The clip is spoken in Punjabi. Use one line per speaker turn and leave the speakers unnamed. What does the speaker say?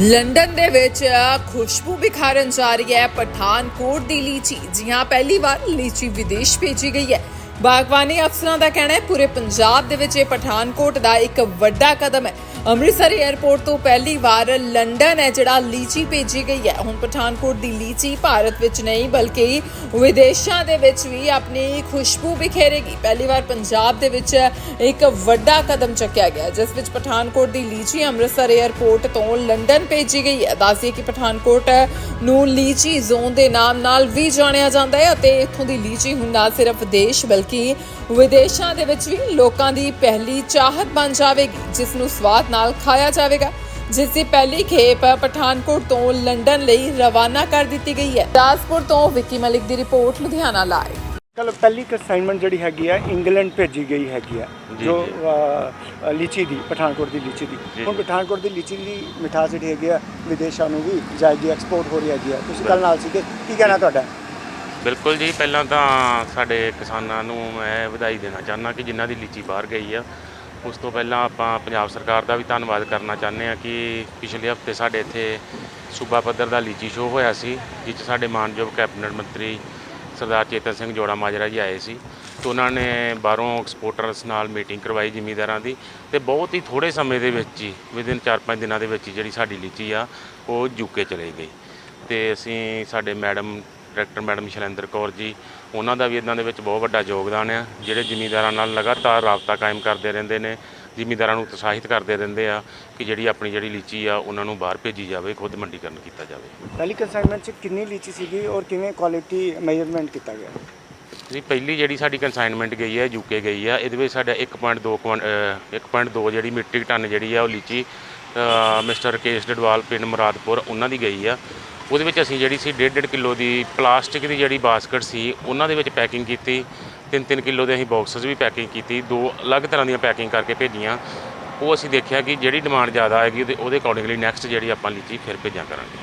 ਲੰਡਨ ਦੇ ਵਿੱਚ ਖੁਸ਼ਬੂ ਵਿਖਾਰਨ ਜਾ ਰਹੀ ਹੈ। ਪਠਾਨਕੋਟ ਦੀ ਲੀਚੀ ਜੀ ਹਾਂ ਪਹਿਲੀ ਵਾਰ ਲੀਚੀ ਵਿਦੇਸ਼ ਭੇਜੀ ਗਈ ਹੈ। ਬਾਗਬਾਨੀ ਅਫਸਰਾਂ ਦਾ ਕਹਿਣਾ ਹੈ, ਪੂਰੇ ਪੰਜਾਬ ਦੇ ਵਿੱਚ ਇਹ ਪਠਾਨਕੋਟ ਦਾ ਇੱਕ ਵੱਡਾ ਕਦਮ ਹੈ। ਅੰਮ੍ਰਿਤਸਰ 에ਅਰਪੋਰਟ ਤੋਂ ਪਹਿਲੀ ਵਾਰ ਲੰਡਨ ਹੈ, ਜਿਹੜਾ ਲੀਚੀ ਭੇਜੀ ਗਈ ਹੈ। ਹੁਣ ਪਠਾਨਕੋਟ ਦੀ ਲੀਚੀ ਭਾਰਤ ਵਿੱਚ ਨਹੀਂ, ਬਲਕਿ ਵਿਦੇਸ਼ਾਂ ਦੇ ਵਿੱਚ ਵੀ ਆਪਣੀ ਖੁਸ਼ਬੂ ਬਿਖੇਰੇਗੀ। ਪਹਿਲੀ ਵਾਰ ਪੰਜਾਬ ਦੇ ਵਿੱਚ ਇੱਕ ਵੱਡਾ ਕਦਮ ਚੱਕਿਆ ਗਿਆ, ਜਿਸ ਵਿੱਚ ਪਠਾਨਕੋਟ ਦੀ ਲੀਚੀ ਅੰਮ੍ਰਿਤਸਰ 에ਅਰਪੋਰਟ ਤੋਂ ਲੰਡਨ ਭੇਜੀ ਗਈ ਹੈ। ਦੱਸਦੀ ਕਿ ਪਠਾਨਕੋਟ ਨੂੰ ਲੀਚੀ ਜ਼ੋਨ ਦੇ ਨਾਮ ਨਾਲ ਵੀ ਜਾਣਿਆ ਜਾਂਦਾ ਹੈ ਅਤੇ ਇੱਥੋਂ ਦੀ ਲੀਚੀ ਹੁਣ ਨਾ ਸਿਰਫ ਦੇਸ਼, ਬਲਕਿ ਵਿਦੇਸ਼ਾਂ ਦੇ ਵਿੱਚ ਵੀ ਲੋਕਾਂ ਦੀ ਪਹਿਲੀ ਚਾਹਤ ਬਣ ਜਾਵੇਗੀ, ਜਿਸ ਨੂੰ ਸਵਾਦ ਨਾਲ ਖਾਇਆ ਜਾਵੇਗਾ ਜਿਸ ਦੀ ਪਹਿਲੀ ਖੇਪ ਪਠਾਨਕੋਟ ਤੋਂ ਲੰਡਨ ਲਈ ਰਵਾਨਾ ਕਰ ਦਿੱਤੀ ਗਈ ਹੈ। ਦਾਸਪੁਰ ਤੋਂ ਵਿੱਕੀ ਮਲਿਕ ਦੀ ਰਿਪੋਰਟ ਲੁਧਿਆਣਾ ਲਾਈਵ।
ਕੱਲ ਪਹਿਲੀ ਅਸਾਈਨਮੈਂਟ ਜਿਹੜੀ ਹੈਗੀ ਆ ਇੰਗਲੈਂਡ ਭੇਜੀ ਗਈ ਹੈਗੀ ਆ
ਜੀ,
ਲੀਚੀ ਦੀ ਪਠਾਨਕੋਟ ਦੀ ਲੀਚੀ ਦੀ। ਹੁਣ। ਪਠਾਨਕੋਟ ਦੀ ਲੀਚੀ ਦੀ ਮਿਠਾਸ ਜਿਹੜੀ ਹੈਗੀ ਆ ਵਿਦੇਸ਼ਾਂ ਨੂੰ ਵੀ ਜਾਏਗੀ ਐਕਸਪੋਰਟ ਹੋ ਰਹੀ ਹੈਗੀ ਆ। ਤੁਸੀਂ ਕੱਲ ਨਾਲ ਸੀਗੇ ਕੀ ਕਹਿਣਾ ਤੁਹਾਡਾ?
ਬਿਲਕੁਲ ਜੀ ਪਹਿਲਾਂ ਤਾਂ ਸਾਡੇ ਕਿਸਾਨਾਂ ਨੂੰ ਮੈਂ ਵਧਾਈ ਦੇਣਾ ਚਾਹੁੰਦਾ ਕਿ ਜਿਨ੍ਹਾਂ ਦੀ ਲੀਚੀ ਬਾਹਰ ਗਈ ਆ ਉਸ ਤੋਂ ਪਹਿਲਾਂ ਆਪਾਂ ਪੰਜਾਬ ਸਰਕਾਰ ਦਾ ਵੀ ਧੰਨਵਾਦ ਕਰਨਾ ਚਾਹੁੰਦੇ ਆ ਕਿ ਪਿਛਲੇ ਹਫ਼ਤੇ ਸਾਡੇ ਇੱਥੇ ਸੂਬਾ ਪੱਧਰ ਦਾ ਲੀਚੀ ਸ਼ੋਅ ਹੋਇਆ ਸੀ ਜਿਸ 'ਚ ਸਾਡੇ ਮਾਨਯੋਗ ਕੈਬਨਿਟ ਮੰਤਰੀ ਸਰਦਾਰ ਚੇਤਨ ਸਿੰਘ ਜੋੜਾ ਮਾਜਰਾ ਜੀ ਆਏ ਸੀ ਤੇ ਉਹਨਾਂ ਨੇ ਬਾਹਰੋਂ ਐਕਸਪੋਰਟਰਸ ਨਾਲ ਮੀਟਿੰਗ ਕਰਵਾਈ ਜ਼ਿਮੀਂਦਾਰਾਂ ਦੀ ਤੇ ਬਹੁਤ ਹੀ ਥੋੜੇ ਸਮੇਂ ਦੇ ਵਿੱਚ ਹੀ ਵਿਦਿਨ 4-5 ਦਿਨਾਂ ਦੇ ਵਿੱਚ ਹੀ ਜਿਹੜੀ ਸਾਡੀ ਲੀਚੀ ਆ, ਉਹ ਯੂਕੇ ਚਲੇ ਗਈ ਤੇ ਅਸੀਂ ਸਾਡੇ madam director madam Shailendra Kaur ji ਉਹਨਾਂ ਦਾ ਵੀ ਇਦਾਂ ਦੇ ਵਿੱਚ ਬਹੁਤ ਵੱਡਾ ਯੋਗਦਾਨ ਆ ਜਿਹੜੇ ਜ਼ਿਮੀਂਦਾਰਾਂ ਨਾਲ ਲਗਾਤਾਰ ਰਾਬਤਾ ਕਾਇਮ ਕਰਦੇ ਰਹਿੰਦੇ ਨੇ ਜ਼ਿਮੀਂਦਾਰਾਂ ਨੂੰ ਉਤਸ਼ਾਹਿਤ ਕਰਦੇ ਰਹਿੰਦੇ ਆ ਕਿ ਜਿਹੜੀ ਆਪਣੀ ਜਿਹੜੀ ਲੀਚੀ ਆ ਉਹਨਾਂ ਨੂੰ ਬਾਹਰ ਭੇਜੀ ਜਾਵੇ ਖੁਦ ਮੰਡੀਕਰਨ ਕੀਤਾ ਜਾਵੇ।
ਪਹਿਲੀ ਅਸਾਈਨਮੈਂਟ 'ਚ ਕਿੰਨੀ ਲੀਚੀ ਸੀਗੀ ਔਰ ਕਿਵੇਂ ਕੁਆਲਿਟੀ ਮੈਜ਼ਰਮੈਂਟ ਕੀਤਾ ਗਿਆ?
ਜੀ ਪਹਿਲੀ ਜਿਹੜੀ ਸਾਡੀ ਕੰਸਾਈਨਮੈਂਟ ਗਈ ਹੈ ਯੂਕੇ ਗਈ ਆ ਇਹਦੇ ਵਿੱਚ ਸਾਡਾ 1.2 ਕੁਆਂਟ- ਅਹ 1.2 ਜਿਹੜੀ ਮੀਟ੍ਰਿਕ ਟਨ ਜਿਹੜੀ ਆ ਉਹ ਲੀਚੀ ਮਿਸਟਰ ਰਕੇਸ਼ ਡਡਵਾਲ ਪਿੰਡ ਮੁਰਾਦਪੁਰ ਉਹਨਾਂ ਦੀ ਗਈ ਆ। ਉਹਦੇ ਵਿੱਚ ਅਸੀਂ ਜਿਹੜੀ ਸੀ 1.5 ਕਿਲੋ ਦੀ ਪਲਾਸਟਿਕ ਦੀ ਜਿਹੜੀ ਬਾਸਕਟ ਸੀ, ਉਹਨਾਂ ਦੇ ਵਿੱਚ ਪੈਕਿੰਗ ਕੀਤੀ। 3-3 ਕਿਲੋ ਦੇ ਅਸੀਂ ਬਾਕਸਸ ਵੀ ਪੈਕਿੰਗ ਕੀਤੀ। ਦੋ ਅਲੱਗ ਤਰ੍ਹਾਂ ਦੀਆਂ ਪੈਕਿੰਗ ਕਰਕੇ ਭੇਜੀਆਂ। ਉਹ ਅਸੀਂ ਦੇਖਿਆ ਕਿ ਜਿਹੜੀ ਡਿਮਾਂਡ ਜ਼ਿਆਦਾ ਆਏਗੀ ਉਹਦੇ ਉਹਦੇ ਅਕੋਰਡਿੰਗਲੀ ਨੈਕਸਟ ਜਿਹੜੀ ਆਪਾਂ ਲੀਚੀ ਫਿਰ ਭੇਜਾਂ ਕਰਾਂਗੇ।